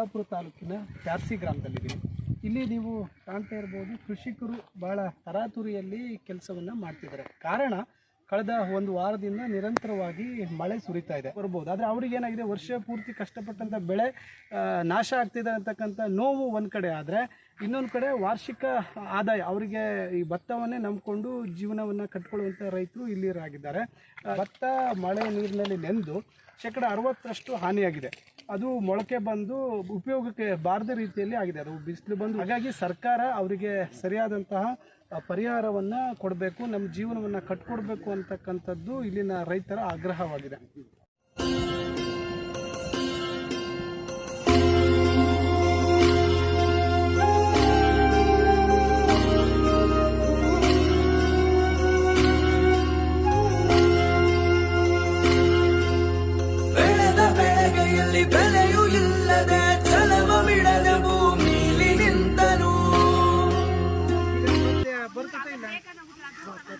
ಅಫ್ಜಲ್ಪುರ ತಾಲೂಕಿನ ಕ್ಯಾರ್ಸಿ ಗ್ರಾಮದಲ್ಲಿದ್ದೀವಿ ಇಲ್ಲಿ ನೀವು ಕಾಣ್ತಾ ಇರ್ಬೋದು ಕೃಷಿಕರು ಭಾಳ ತರಾತುರಿಯಲ್ಲಿ ಕೆಲಸವನ್ನು ಮಾಡ್ತಿದ್ದಾರೆ. ಕಾರಣ ಕಳೆದ ಒಂದು ವಾರದಿಂದ ನಿರಂತರವಾಗಿ ಮಳೆ ಸುರಿತಾ ಇದೆ. ಬರ್ಬೋದು. ಆದರೆ ಅವ್ರಿಗೆ ಏನಾಗಿದೆ ವರ್ಷ ಪೂರ್ತಿ ಕಷ್ಟಪಟ್ಟಂಥ ಬೆಳೆ ನಾಶ ಆಗ್ತಿದೆ ಅಂತಕ್ಕಂಥ ನೋವು ಒಂದು ಕಡೆ. ಆದರೆ ಇನ್ನೊಂದು ಕಡೆ ವಾರ್ಷಿಕ ಆದಾಯ, ಅವರಿಗೆ ಈ ಭತ್ತವನ್ನೇ ನಂಬಿಕೊಂಡು ಜೀವನವನ್ನು ಕಟ್ಕೊಳ್ಳುವಂಥ ರೈತರು ಇಲ್ಲಿರಾಗಿದ್ದಾರೆ ಭತ್ತ, ಮಳೆ, ನೀರಿನಲ್ಲಿ ನೆಂದು ಶೇಕಡ ಅರವತ್ತರಷ್ಟು ಹಾನಿಯಾಗಿದೆ. ಅದು ಮೊಳಕೆ ಬಂದು ಉಪಯೋಗಕ್ಕೆ ಬಾರದ ರೀತಿಯಲ್ಲಿ ಆಗಿದೆ. ಅದು ಬಿಸಿಲು ಬಂದು ಹಾಗಾಗಿ ಸರ್ಕಾರ ಅವರಿಗೆ ಸರಿಯಾದಂತಹ ಪರಿಹಾರವನ್ನು ಕೊಡಬೇಕು, ನಮ್ಮ ಜೀವನವನ್ನು ಕಟ್ಕೊಡ್ಬೇಕು ಅಂತಕ್ಕಂಥದ್ದು ಇಲ್ಲಿನ ರೈತರ ಆಗ್ರಹವಾಗಿದೆ.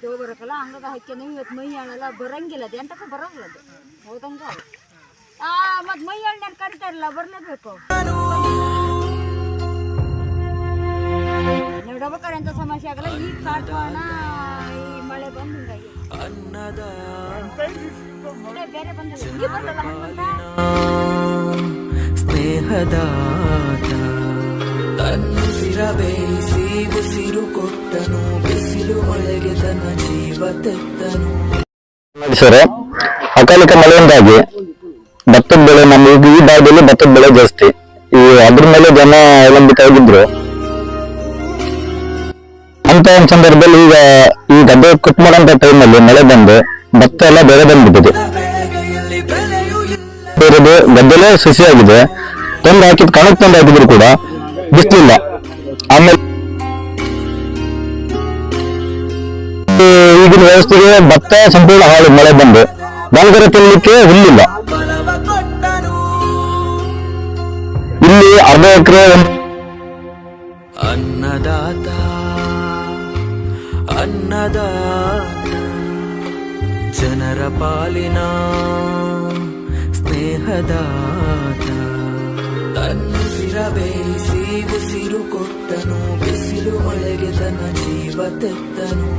ಮತ್ತೆ ಅಂಗದ ಹಂಗದ ಹಾಕ್ಯಾನ ಇವತ್ತು ಮೈ ಎಣ್ಣೆಲ್ಲ ಬರಂಗಿಲ್ಲ ಅದು. ಎಂಟಕ್ಕೂ ಬರಂಗಿಲ್ಲ ಅದು. ಹೋದಂಗ ಆ ಮತ್ತೆ ಮೈ ಎಣ್ಣೆ ಕರಿತಾರಲ್ಲ ಬರಲೇಬೇಕು. ನೋಡ್ಬೇಕಾರೆ ಎಂತ ಸಮಸ್ಯೆ ಆಗಲ್ಲ. ಈಗ ಕಾಟವಾಣ ಈ ಮಳೆ ಬಂದು ಹಿಂಗಾಗಿ ಇದೇ ಬೇರೆ ಬರಲ್ಲ ಸ್ನೇಹದಾತ ತನ್ನುಸಿರ ಬೇಯಿಸಿ ಉಸಿರು ಕೊಟ್ಟನು. ಸರ್, ಅಕಾಲಿಕ ಮಳೆಯಿಂದಾಗಿ ಭತ್ತದ ಬೆಳೆ ನಮ್ಮ ಈ ಭಾಗದಲ್ಲಿ ಭತ್ತದ ಬೆಳೆ ಜಾಸ್ತಿ. ಈ ಅದ್ರ ಮೇಲೆ ಜನ ಅವಲಂಬಿತ ಆಗಿದ್ರು. ಅಂತ ಒಂದು ಸಂದರ್ಭದಲ್ಲಿ ಈಗ ಈ ಗದ್ದೆ ಕುಟ್ ಮಾಡೋಂತ ಟೈಮಲ್ಲಿ ಮಳೆ ಬಂದು ಭತ್ತ ಎಲ್ಲ ಬೆಳೆ ಬಂದ್ಬಿಟ್ಟಿದೆ. ಬೇರೆದು ಗದ್ದೆಲೆ ಸಸಿ ಆಗಿದೆ. ತಂದು ಹಾಕಿದ್, ಕಣಕ್ ತಂದು ಹಾಕಿದ್ರು ಕೂಡ ಬಿಸ್ಲಿಲ್ಲ. ಆಮೇಲೆ ಈಗಿನ ವ್ಯವಸ್ಥೆಗೆ ಭತ್ತ ಸಂಪೂರ್ಣ ಹಾಳು, ಮಳೆ ಬಂದು. ಬಾಲ್ಗರ ತಿನ್ನಲಿಕ್ಕೆ ಹುಲ್ಲಿಲ್ಲ. ಇಲ್ಲಿ ಅರ್ಧ ಎಕರೆ ಅನ್ನದಾತ ಅನ್ನದಾತ, ಜನರ ಪಾಲಿನ ಸ್ನೇಹದಾತ. ತನ್ನಿರ ಬೇಯಿಸಿ ಉಸಿರು ಕೊಟ್ಟನು, ಬಿಸಿಲು ಮಳೆಗೆ ತನ್ನ ಜೀವ ತೆತ್ತನು.